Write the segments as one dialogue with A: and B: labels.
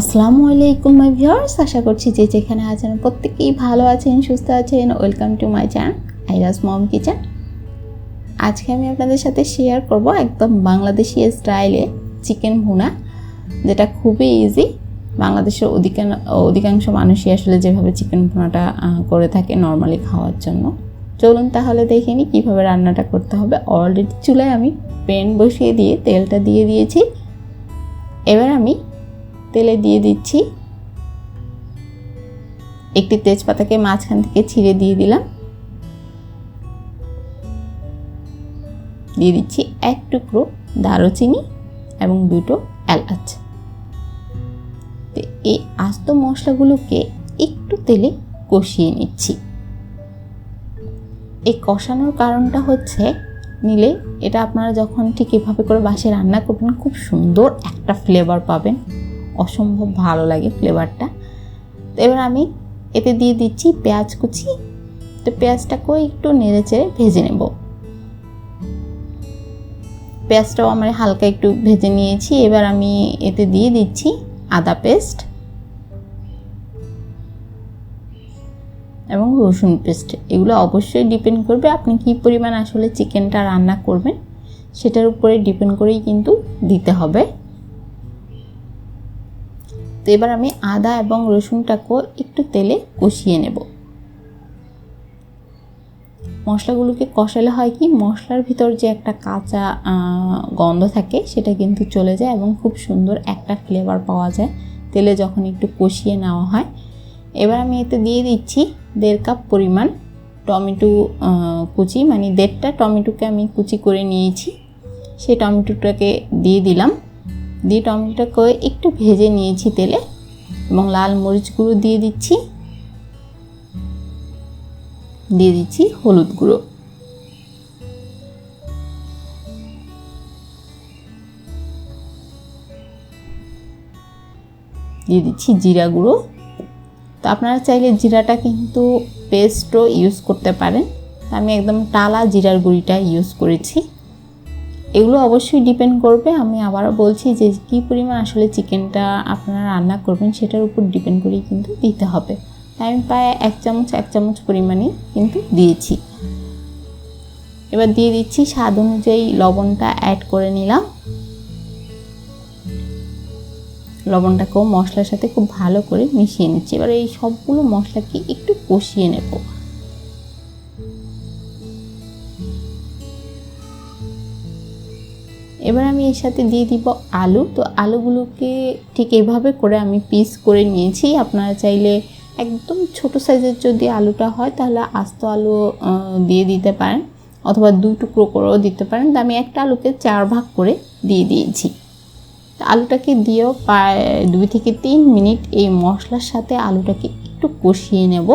A: আসসালামু আলাইকুম মাই ভিউয়ার্স আশা করছি যে যেখানে আছেন, প্রত্যেকেই ভালো আছেন, সুস্থ আছেন। ওয়েলকাম টু মাই চ্যানেল আইরাস মম কিচেন আজকে আমি আপনাদের সাথে শেয়ার করব একদম বাংলাদেশি স্টাইলে চিকেন ভুনা, যেটা খুবই ইজি বাংলাদেশের অধিকাংশ অধিকাংশ মানুষই আসলে যেভাবে চিকেন ভুনাটা করে থাকে নর্মালি খাওয়ার জন্য। চলুন তাহলে দেখে নিই কীভাবে রান্নাটা করতে হবে। অলরেডি চুলায় আমি প্যান বসিয়ে দিয়ে তেলটা দিয়ে দিয়েছি। এবার আমি তেলে দিয়ে দিচ্ছি। একটি তেজপাতাকে মাঝখান থেকে ছিঁড়ে দিয়ে দিলাম। দিয়ে দিচ্ছি এক টুকরো দারুচিনি এবং দুটো এলাচ। এই আস্ত মশলাগুলোকে একটু তেলে কষিয়ে নিচ্ছি। এই কষানোর কারণটা হচ্ছে, নিলে এটা আপনারা যখন ঠিক এভাবে করে বাসে রান্না করবেন, খুব সুন্দর একটা ফ্লেভার পাবেন। অসম্ভব ভালো লাগে ফ্লেভারটা তো এবার আমি এতে দিয়ে দিচ্ছি পেঁয়াজ কুচি। তো পেঁয়াজটাকেও একটু নেড়ে চেড়ে ভেজে নেব। পেঁয়াজটাও আমার হালকা একটু ভেজে নিয়েছি। এবার আমি এতে দিয়ে দিচ্ছি আদা পেস্ট এবং রসুন পেস্ট। এগুলো অবশ্যই ডিপেন্ড করবে আপনি কী পরিমাণ আসলে চিকেনটা রান্না করবেন। সেটার উপরে ডিপেন্ড করেই কিন্তু দিতে হবে। তো এবার আমি আদা এবং রসুনটাকেও একটু তেলে কষিয়ে নেব। মশলাগুলোকে কষালে হয় কি, মশলার ভিতর যে একটা কাঁচা গন্ধ থাকে সেটা কিন্তু চলে যায় এবং খুব সুন্দর একটা ফ্লেভার পাওয়া যায় তেলে যখন একটু কষিয়ে নেওয়া হয়। এবার আমি এতে দিয়ে দিচ্ছি দেড় কাপ পরিমাণ টমেটো কুচি মানে দেড়টা টমেটোকে আমি কুচি করে নিয়েছি। সেই টমেটোটাকে দিয়ে দিলাম। দিয়ে টমেটোটাকে একটু ভেজে নিয়েছি তেলে এবং লাল মরিচ গুঁড়ো দিয়ে দিচ্ছি। দিয়ে দিচ্ছি হলুদ গুঁড়ো। দিয়ে দিচ্ছি জিরা গুঁড়ো। তো আপনারা চাইলে জিরাটা কিন্তু পেস্টও ইউজ করতে পারেন। আমি একদম টালা জিরার গুঁড়িটা ইউজ করেছি। এগুলো অবশ্যই ডিপেন্ড করবে। আমি আবারও বলছি যে, কী পরিমাণ আসলে চিকেনটা আপনারা রান্না করবেন, সেটার উপর ডিপেন্ড করেই কিন্তু দিতে হবে। তাই আমি প্রায় এক চামচ এক চামচ পরিমাণে কিন্তু দিয়েছি। এবার দিয়ে দিচ্ছি স্বাদ অনুযায়ী লবণটা অ্যাড করে নিলাম। লবণটাকেও মশলার সাথে খুব ভালো করে মিশিয়ে নিচ্ছি। এবার এই সবগুলো মশলাকে একটু কষিয়ে নেব। এবার আমি এর সাথে দিয়ে দিব আলু। তো আলুগুলোকে ঠিক এভাবে করে আমি পিস করে নিয়েছি। আপনারা চাইলে একদম ছোট সাইজের যদি আলুটা হয়, তাহলে আস্ত আলু দিয়ে দিতে পারেন। অথবা দুই টুকরো করেও দিতে পারেন। তো আমি একটা আলুকে চার ভাগ করে দিয়ে দিয়েছি। আলুটাকে দিয়েও প্রায় দুই থেকে তিন মিনিট এই মশলার সাথে আলুটাকে একটু কষিয়ে নেব।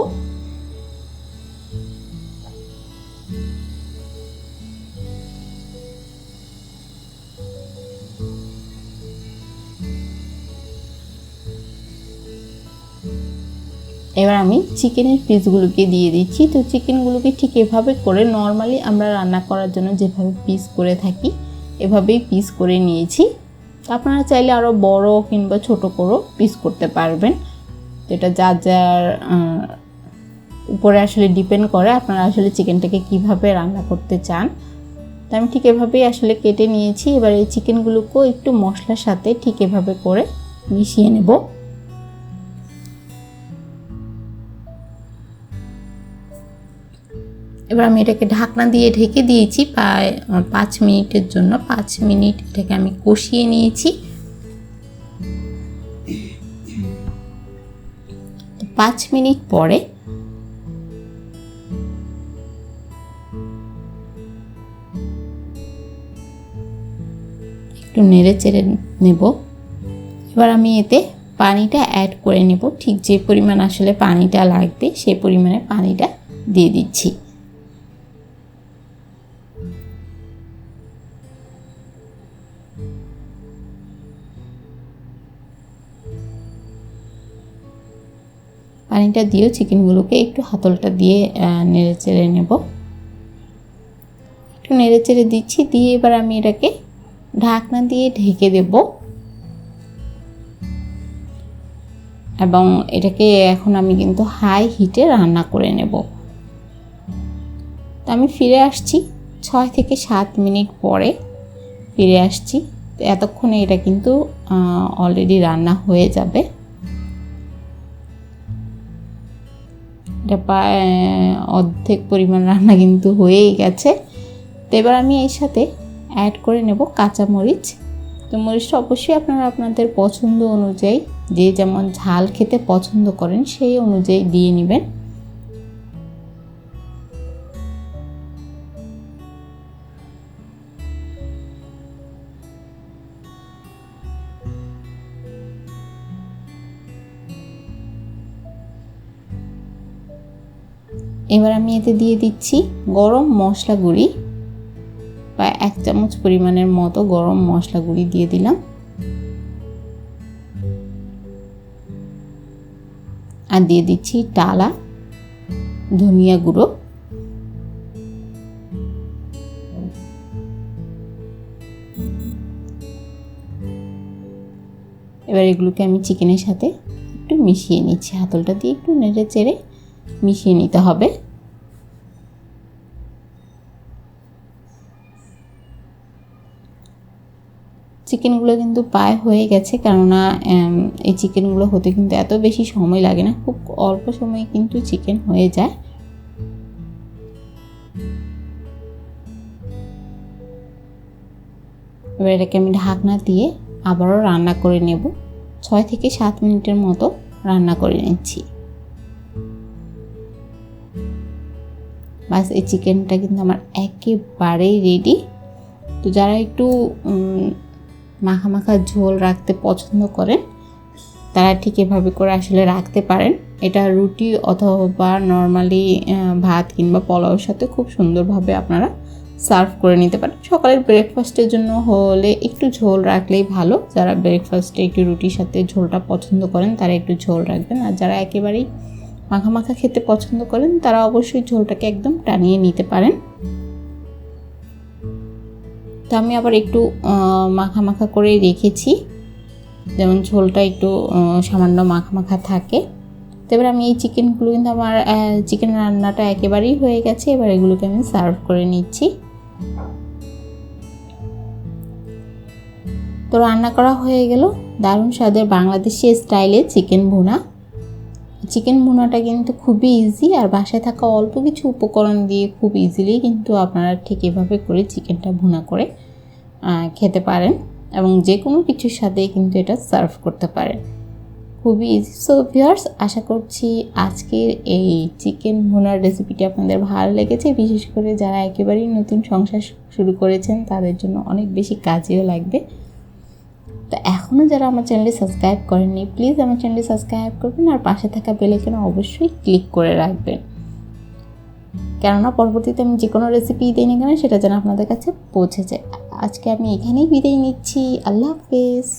A: এবার আমি চিকেনের পিসগুলোকে দিয়ে দিচ্ছি। তো চিকেনগুলোকে ঠিক এভাবে করে নর্মালি আমরা রান্না করার জন্য যেভাবে পিস করে থাকি, এভাবেই পিস করে নিয়েছি। আপনারা চাইলে আরও বড় কিংবা ছোট করেও পিস করতে পারবেন। যেটা যার যার উপরে আসলে ডিপেন্ড করে আপনারা আসলে চিকেনটাকে কীভাবে রান্না করতে চান। তো আমি ঠিক এভাবেই আসলে কেটে নিয়েছি। এবার এই চিকেনগুলোকেও একটু মশলার সাথে ঠিক এভাবে করে মিশিয়ে নেব। এবার আমি এটাকে ঢাকনা দিয়ে ঢেকে দিয়েছি প্রায় পাঁচ মিনিটের জন্য। পাঁচ মিনিট এটাকে আমি কষিয়ে নিয়েছি। পাঁচ মিনিট পরে একটু নেড়ে চেড়ে নেব। এবার আমি এতে পানিটা অ্যাড করে নেব। ঠিক যে পরিমাণ আসলে পানিটা লাগবে সেই পরিমাণে পানিটা দিয়ে দিচ্ছি। পানিটা দিয়েও চিকেনগুলোকে একটু হাতলটা দিয়ে নেড়ে চেড়ে নেব। একটু নেড়ে চেড়ে দিচ্ছি, দিয়ে এবার আমি এটাকে ঢাকনা দিয়ে ঢেকে দেব। এবং এটাকে এখন আমি কিন্তু হাই হিটে রান্না করে নেব। তো আমি ফিরে আসছি ছয় থেকে সাত মিনিট পরে। ফিরে আসছি, এতক্ষণে এটা কিন্তু অলরেডি রান্না হয়ে যাবে। এটা প্রায় অর্ধেক পরিমাণ রান্না কিন্তু হয়েই গেছে। তো এবার আমি এর সাথে অ্যাড করে নেব কাঁচামরিচ। তো মরিচটা অবশ্যই আপনারা আপনাদের পছন্দ অনুযায়ী, যে যেমন ঝাল খেতে পছন্দ করেন, সেই অনুযায়ী দিয়ে নেবেন। এবার আমি এতে দিয়ে দিচ্ছি গরম মশলা গুঁড়ি বা এক চামচ পরিমাণের মতো গরম মশলা গুঁড়ি দিয়ে দিলাম। আর দিয়ে দিচ্ছি টালা, ধনিয়া গুঁড়ো। এবার এগুলোকে আমি চিকেনের সাথে একটু মিশিয়ে নিচ্ছি। হাতলটা দিয়ে একটু নেড়ে চেড়ে মিশিয়ে নিতে হবে। চিকেনগুলো কিন্তু প্রায় হয়ে গেছে, কেননা এই চিকেনগুলো হতে কিন্তু এত বেশি সময় লাগে না, খুব অল্প সময়ে কিন্তু চিকেন হয়ে যায়। এবার এটাকে আমি ঢাকনা দিয়ে আবারও রান্না করে নেব। ছয় থেকে সাত মিনিটের মতো রান্না করে নিচ্ছি। বাস এই চিকেনটা কিন্তু আমার একেবারেই রেডি তো যারা একটু মাখা মাখা ঝোল রাখতে পছন্দ করেন, তারা ঠিক এভাবে করে আসলে রাখতে পারেন। এটা রুটি অথবা নর্মালি ভাত কিংবা পোলাওর সাথে খুব সুন্দরভাবে আপনারা সার্ভ করে নিতে পারেন। সকালের ব্রেকফাস্টের জন্য হলে একটু ঝোল রাখলেই ভালো। যারা ব্রেকফাস্টে একটু রুটির সাথে ঝোলটা পছন্দ করেন, তারা একটু ঝোল রাখবেন। আর যারা একেবারেই মাখা মাখা খেতে পছন্দ করেন, তারা অবশ্যই ঝোলটাকে একদম টানিয়ে নিতে পারেন। তো আমি আবার একটু মাখা মাখা করে রেখেছি। যেমন ঝোলটা একটু সামান্য মাখা মাখা থাকে। তো এবার আমি এই চিকেনগুলো কিন্তু আমার চিকেন রান্নাটা একেবারেই হয়ে গেছে। এবার এগুলোকে আমি সার্ভ করে নিচ্ছি। তো রান্না করা হয়ে গেল। দারুণ স্বাদের বাংলাদেশি স্টাইলে চিকেন ভুনা। চিকেন ভুনাটা কিন্তু খুবই ইজি আর বাসায় থাকা অল্প কিছু উপকরণ দিয়ে খুব ইজিলি কিন্তু আপনারা ঠিক এভাবে করে চিকেনটা ভুনা করে খেতে পারেন এবং যে কোনো কিছুর সাথে কিন্তু এটা সার্ভ করতে পারেন। খুবই ইজি সো ভিউয়ার্স আশা করছি আজকের এই চিকেন ভুনার রেসিপিটি আপনাদের ভালো লেগেছে। বিশেষ করে যারা একেবারেই নতুন সংসার শুরু করেছেন, তাদের জন্য অনেক বেশি কাজেও লাগবে। এখনও যারা আমার চ্যানেলটি সাবস্ক্রাইব করেননি, প্লিজ আমার চ্যানেলটি সাবস্ক্রাইব করবেন আর পাশে থাকা বেলাইকনে অবশ্যই ক্লিক করে রাখবেন। কেননা পরবর্তীতে আমি যে কোনো রেসিপি দিই না কেন সেটা যেন আপনাদের কাছে পৌঁছে যায়। আজকে আমি এখানেই বিদায় নিচ্ছি। আল্লাহ হাফেজ।